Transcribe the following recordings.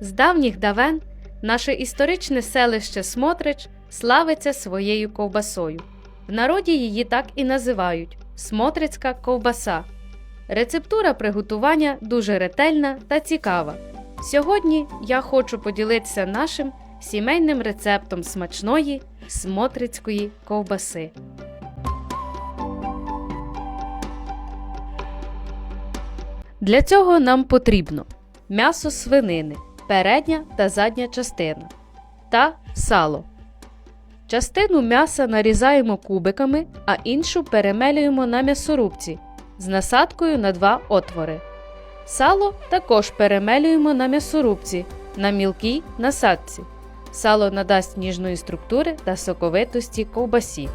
З давніх давен наше історичне селище Смотрич славиться своєю ковбасою. В народі її так і називають Смотрицька ковбаса. Рецептура приготування дуже ретельна та цікава. Сьогодні я хочу поділитися нашим сімейним рецептом смачної смотрицької ковбаси. Для цього нам потрібно м'ясо свинини, передня та задня частина та сало. Частину м'яса нарізаємо кубиками, а іншу перемелюємо на м'ясорубці з насадкою на два отвори. Сало також перемелюємо на м'ясорубці на мілкій насадці. Сало надасть ніжної структури та соковитості ковбасі.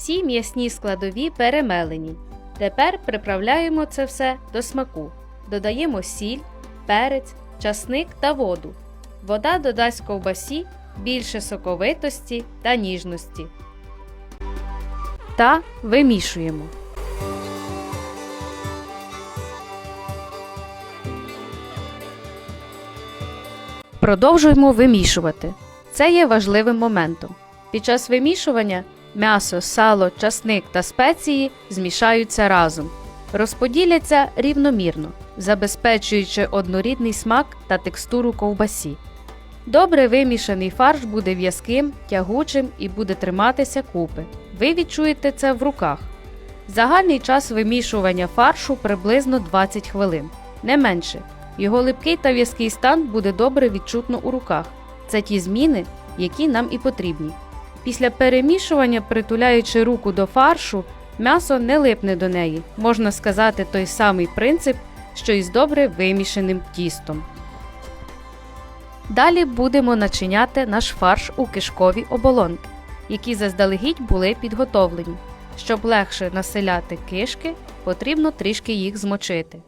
Всі м'ясні складові перемелені. Тепер приправляємо це все до смаку. Додаємо сіль, перець, часник та воду. Вода додасть ковбасі більше соковитості та ніжності. Та вимішуємо. Продовжуємо вимішувати. Це є важливим моментом. Під час вимішування м'ясо, сало, часник та спеції змішаються разом. Розподіляться рівномірно, забезпечуючи однорідний смак та текстуру ковбасі. Добре вимішаний фарш буде в'язким, тягучим і буде триматися купи. Ви відчуєте це в руках. Загальний час вимішування фаршу приблизно 20 хвилин, не менше. Його липкий та в'язкий стан буде добре відчутно у руках. Це ті зміни, які нам і потрібні. Після перемішування, притуляючи руку до фаршу, м'ясо не липне до неї. Можна сказати той самий принцип, що і з добре вимішаним тістом. Далі будемо начиняти наш фарш у кишкові оболонки, які заздалегідь були підготовлені. Щоб легше населяти кишки, потрібно трішки їх змочити.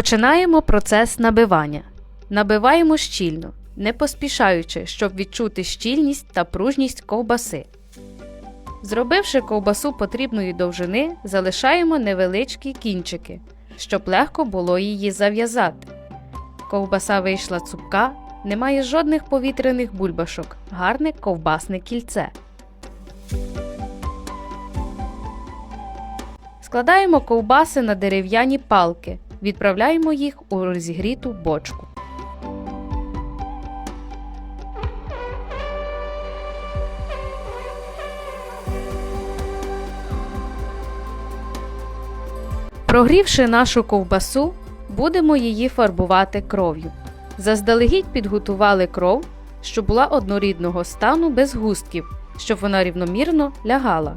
Починаємо процес набивання. Набиваємо щільно, не поспішаючи, щоб відчути щільність та пружність ковбаси. Зробивши ковбасу потрібної довжини, залишаємо невеличкі кінчики, щоб легко було її зав'язати. Ковбаса вийшла цупка, немає жодних повітряних бульбашок, гарне ковбасне кільце. Складаємо ковбаси на дерев'яні палки, відправляємо їх у розігріту бочку. Прогрівши нашу ковбасу, будемо її фарбувати кров'ю. Заздалегідь підготували кров, що була однорідного стану без густків, щоб вона рівномірно лягала.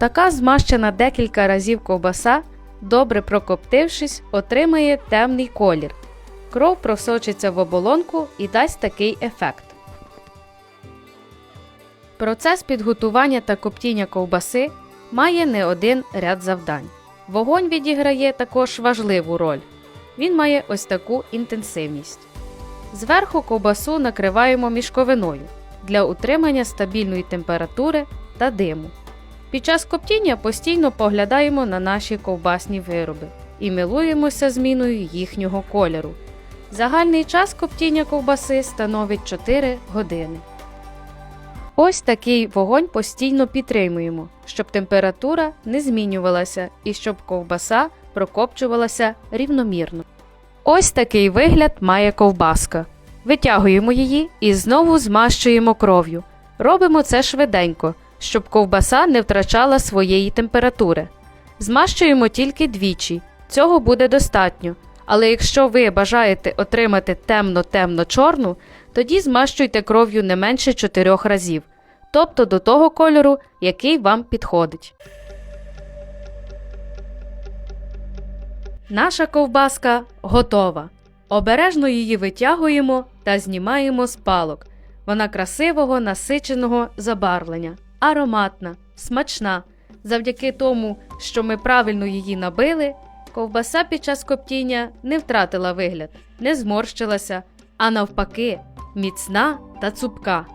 Така змащена декілька разів ковбаса, добре прокоптившись, отримає темний колір. Кров просочиться в оболонку і дасть такий ефект. Процес підготування та коптіння ковбаси має не один ряд завдань. Вогонь відіграє також важливу роль. Він має ось таку інтенсивність. Зверху ковбасу накриваємо мішковиною для утримання стабільної температури та диму. Під час коптіння постійно поглядаємо на наші ковбасні вироби і милуємося зміною їхнього кольору. Загальний час коптіння ковбаси становить 4 години. Ось такий вогонь постійно підтримуємо, щоб температура не змінювалася і щоб ковбаса прокопчувалася рівномірно. Ось такий вигляд має ковбаска. Витягуємо її і знову змащуємо кров'ю. Робимо це швиденько, щоб ковбаса не втрачала своєї температури. Змащуємо тільки двічі, цього буде достатньо. Але якщо ви бажаєте отримати темно-темно-чорну, тоді змащуйте кров'ю не менше 4 разів, тобто до того кольору, який вам підходить. Наша ковбаска готова. Обережно її витягуємо та знімаємо з палок. Вона красивого насиченого забарвлення, ароматна, смачна. Завдяки тому, що ми правильно її набили, ковбаса під час коптіння не втратила вигляд, не зморщилася, а навпаки, міцна та цупка.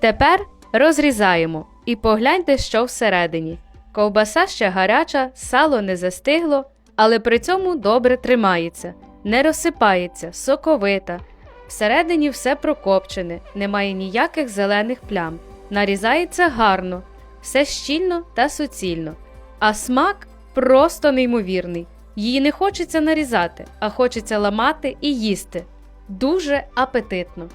Тепер розрізаємо і погляньте, що всередині. Ковбаса ще гаряча, сало не застигло, але при цьому добре тримається, не розсипається, соковита. Всередині все прокопчене, немає ніяких зелених плям, нарізається гарно, все щільно та суцільно. А смак просто неймовірний. Її не хочеться нарізати, а хочеться ламати і їсти. Дуже апетитно.